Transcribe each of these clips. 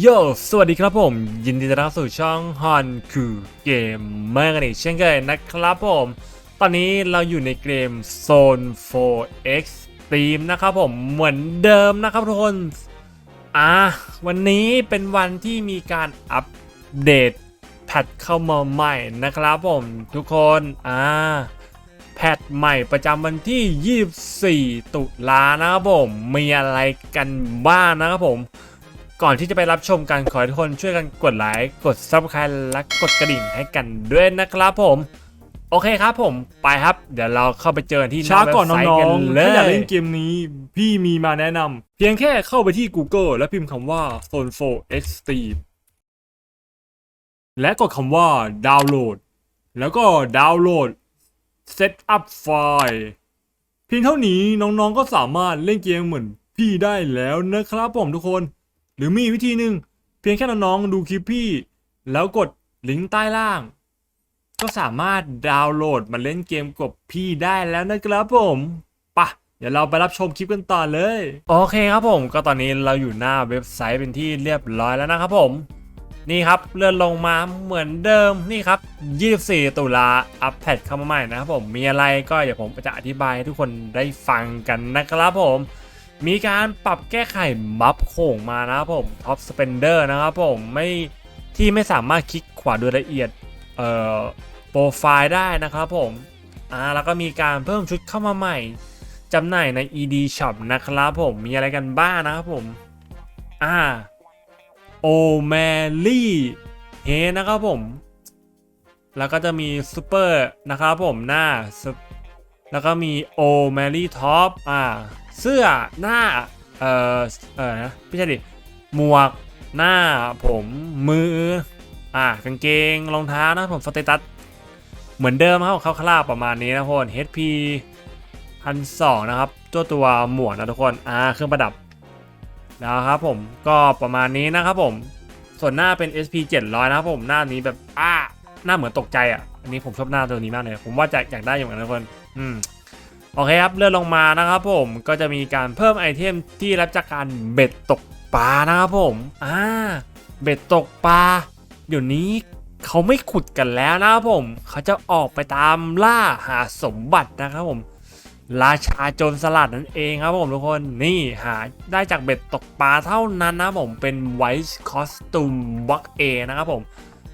โยสวัสดีครับผม ยินดีต้อนรับสู่ช่องฮอนคือเกมเมอร์กันอีกเช่นเคยนะครับผม ตอนนี้เราอยู่ในเกม Zone 4 X Team นะครับผมเหมือนเดิมนะครับทุกคนอะวันนี้เป็นวันที่มีการอัปเดตแพทเข้ามาใหม่นะครับผมทุกคนอ่าแพทใหม่ประจำวันที่ 24 ตุลานะครับผมมีอะไรกันบ้างนะครับผม ก่อนที่จะไปรับชมกันขอให้ทุกคนช่วยกันกดไลค์กด subscribe และกดกระดิ่งให้กันด้วยนะครับผม โอเคครับผมไปครับ เดี๋ยวเราเข้าไปเจอกันที่หช้าก่อนเว็บไซต์น้องกัๆเลถ้ายอยากเล่นเกมนี้ พี่มีมาแนะนำเพียงแค่เข้าไปที่ Google และพิมพ์คำว่า Zone 4 Extreme และกดคำว่าดาวน์โหลด แล้วก็ดาวน์โหลด Set up ไฟล์เพียงเท่านี้น้องๆก็สามารถเล่นเกมเหมือนพี่ได้แล้วนะครับผมทุกคน หรือมีวิธีหนึ่งเพียงแค่น้องๆดูคลิปพี่ แล้วกดลิงก์ใต้ล่าง ก็สามารถดาวน์โหลดมาเล่นเกมกับพี่ได้แล้วนะครับผมปะเดี๋ยวเราไปรับชมคลิปกันต่อเลย โอเคครับผม ก็ตอนนี้เราอยู่หน้าเว็บไซต์เป็นที่เรียบร้อยแล้วนะครับผม นี่ครับเลื่อนลงมาเหมือนเดิมนี่ครับ 24 ตุลาอัปเดตเข้ามาใหม่นะครับผมมีอะไรก็เดี๋ยวผมจะอธิบายให้ทุกคนได้ฟังกันนะครับผม มีการปรับแก้ไขบัฟโค้งมานะครับผมท็อปสเปนเดอร์นะครับผมไม่ที่ไม่สามารถคลิกขวาโดยละเอียดเอ่อโปรไฟล์ได้นะครับผมอ่าแล้วก็มีการเพิ่มชุดเข้ามาใหม่จำหน่ายใน ED Shop นะครับผมมีอะไรกันบ้างนะครับผมอ่าโอแมลี่เฮนะครับผม แล้วก็จะมีซูเปอร์นะครับผมหน้า แล้วก็มีโอแมรี่ท็อปอ่า เสื้อหน้า เอ่อ เออนะไม่ใช่ดิ หมวก หน้า ผม มือ อ่ากางเกง รองเท้านะผมสเตตัส เหมือนเดิมครับของคร่าวๆประมาณนี้นะทุกคน HP พันสองนะครับ ตัวตัวหมวกนะทุกคน อ่า เครื่องประดับนะครับผม ก็ประมาณนี้นะครับผม ส่วนหน้าเป็น SP 700 นะครับผม หน้านี้แบบ อ้า หน้าเหมือนตกใจอะ อันนี้ผมชอบหน้าตัวนี้มากเลย ผมว่าจะอยากได้อยู่เหมือนกันนะทุกคน อืม โอเคครับเลื่อนลงมานะครับผมก็จะมีการเพิ่มไอเทมที่รับจากการเบ็ดตกปลานะครับผมอ่าเบ็ดตกปลาเดี๋ยวนี้เขาไม่ขุดกันแล้วนะครับผม เขาจะออกไปตามล่าหาสมบัตินะครับผม ราชาโจรสลัดนั่นเองครับผมทุกคนนี่หาได้จากเบ็ดตกปลาเท่านั้นนะผมเป็นไวท์คอสตูมบ็อกเอนะครับผม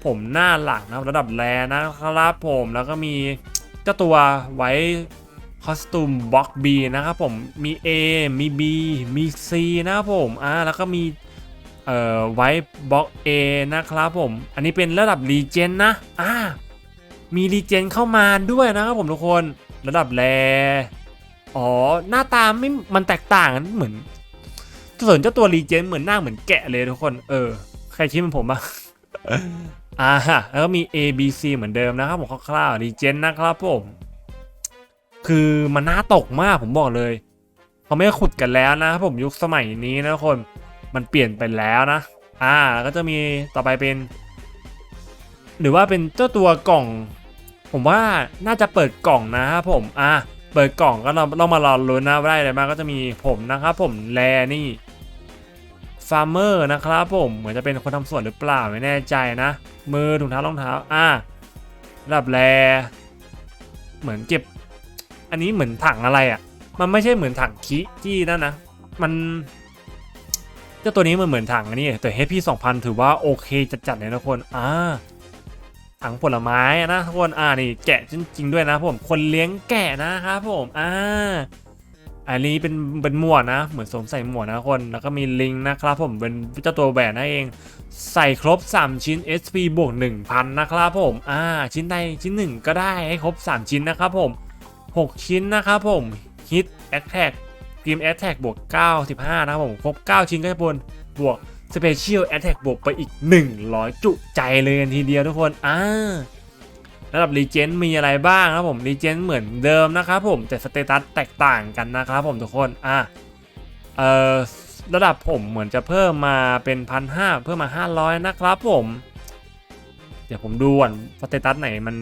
ผมหน้าหลังนะระดับแรนะครับผมแล้วก็มีเจ้าตัวไว้ คอสตูมบล็อก B นะครับผมมี A มี B มี C นะครับผมอ่าแล้วก็มีเอ่อไว้บล็อก A นะครับผม อันนี้เป็นระดับรีเจนนะอ่ามีรีเจนเข้ามาด้วยนะครับผมทุกคนระดับแรอ๋อหน้าตาไม่มันแตกต่างกันเหมือนส่วนเจ้าตัวรีเจนเหมือนหน้าเหมือนแกะเลยทุกคน เออ ใครคิดเหมันผมบ้างอ่าแล้วก็มี A B C เหมือนเดิมนะครับผมคร่าวๆรีเจนนะครับผม คือมันน่าตกมากผมบอกเลยเขาไม่ขุดกันแล้วนะครับผมยุคสมัยนี้นะทุกคนมันเปลี่ยนไปแล้วนะ อ่าก็จะมีต่อไปเป็น หรือว่าเป็นเจ้าตัวกล่อง ผมว่าน่าจะเปิดกล่องนะครับผมอ่าเปิดกล่องก็เราเรามารอลุ้นนะได้อะไรบ้าก็จะมีผมนะครับผมแลนี่ฟาร์มเมอร์นะครับผมเหมือนจะเป็นคนทำสวนหรือเปล่าไม่แน่ใจนะ มือถุงเท้ารองเท้าอ่าระดับแลเหมือนเก็บ อันนี้เหมือนถังอะไรอะ่ะ มันไม่ใช่เหมือนถังคิที่นั่นนะ มันเจ้าตัวนี้มันเหมือนถังอันนี้ แต่ HP 2000 ถือว่าโอเคจัดๆเลยนะคน อ่า ถังผลไม้นะทุกคน อ่านี่แกะจริงๆด้วยนะผม คนเลี้ยงแกะนะครับผม อ่า อันนี้เป็นเป็นหมวกนะ เหมือนสวมใส่หมวกนะคน แล้วก็มีลิงนะครับผม เป็นเจ้าตัวแหวนนั่นเอง ใส่ครบ 3 ชิ้น SP บวก 1,000 นะครับผม อ่า ชิ้นใดชิ้นหนึ่งก็ได้ให้ครบ 3 ชิ้นนะครับผม 6 ชิ้นนะครับผม Hit Attack ทีม Attack บวก 95 นะครับผมครบ 9 ชิ้นก็จะบนบวก Special Attack บวกไปอีก 100 จุใจเลยกันทีเดียวทุกคนอ่าระดับ Legend มีอะไรบ้างครับผม Legend เหมือนเดิมนะครับผมแต่สเตตัสแตกต่างกันนะครับผมทุกคนอ่าเอ่อระดับผมเหมือนจะเพิ่มมาเป็นพันห้าเพิ่มมา 500 นะครับผม เดี๋ยวผมดูก่อนสเตตัสไหนมัน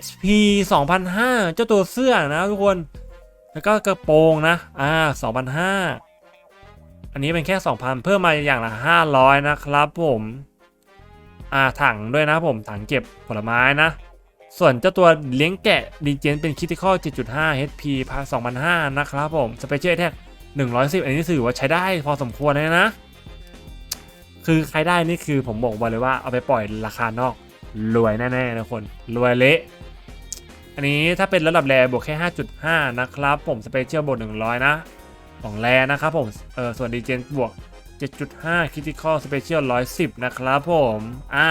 HP 2005 เจ้าตัวเสื้อนะทุกคน แล้วก็กระโปรงนะ อ่า2005 อันนี้เป็นแค่ 2,000 เพิ่มมาอย่างละ 500 นะครับผม อ่าถังด้วยนะผมถังเก็บผลไม้นะ ส่วนเจ้าตัวเลี้ยงแกะดีเจนเป็นคิติคอล7.5 HP พา2,500นะครับผมสเปเชียลแท็ก110 อันนี้ถือว่าใช้ได้พอสมควรเลยนะ คือใครได้นี่คือผมบอกไว้เลยว่าเอาไปปล่อยราคานอก รวยแน่ๆนะคนรวยเละ อันนี้ถ้าเป็นระดับแรบวกแค่ 5.5 นะครับ ผมสเปเชียลบวก100 นะ ของแรนะครับผมเออส่วนดีเจนบวก 7.5 Critical Special 110 นะครับผมอะ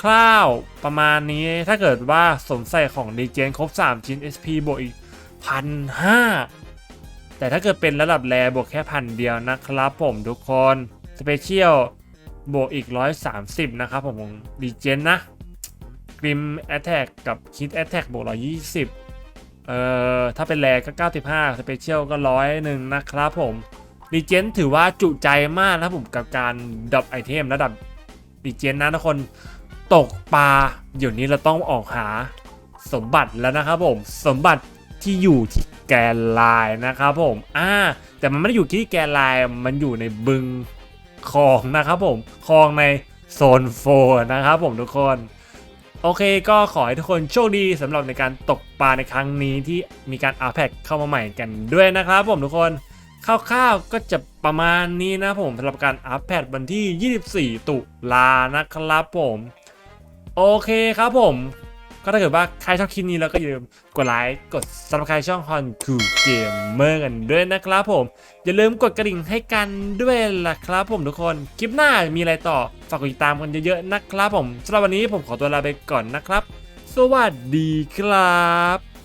คร่าวๆประมาณนี้ถ้าเกิดว่าสมใส่ของดีเจนครบ 3 ชิ้น SP บวกอีกพันห้าแต่ถ้าเกิดเป็นระดับแรบวกแค่พันเดียวนะครับผมทุกคน สเปเชียล บวกอีก 130 นะครับผมดีเจนนะกริมแอตแทกกับคิดแอตแทกบวก 120 เอ่อ ถ้าเป็นแรก็ 95 สเปเชียลก็ร้อยหนึ่งนะครับผมดีเจนถือว่าจุใจมากนะผมกับการดับไอเทมระดับดีเจนนะทุกคนตกปลาเดี๋ยวนี้เราต้องออกหาสมบัติแล้วนะครับผมสมบัติที่อยู่ที่แกนไลน์นะครับผมอ่าแต่มันไม่ได้อยู่ที่แกนไลน์มันอยู่ในบึง คลองนะครับผมคลองในโซนโฟนะครับผมทุกคน โอเคก็ขอให้ทุกคนโชคดีสำหรับในการตกปลาในครั้งนี้ที่มีการอัปแพคเข้ามาใหม่กันด้วยนะครับผมทุกคนคร่าวๆก็จะประมาณนี้นะผมสำหรับการอัปแพดวันที่ 24 ตุลานะครับผม โอเคครับผม ก็ถ้าเกิดว่าใครชอบคลิปนี้แล้วก็อย่าลืมกดไลค์กดซับสไครต์ช่อง Hon c o o Gamer กันด้วยนะครับผม อย่าลืมกดกระดิ่งให้กันด้วยล่ะครับผมทุกคนคลิปหน้ามีอะไรต่อฝากกดติดตามกันเยอะๆนะครับผมสำหรับวันนี้ผมขอตัวลาไปก่อนนะครับ สวัสดีครับ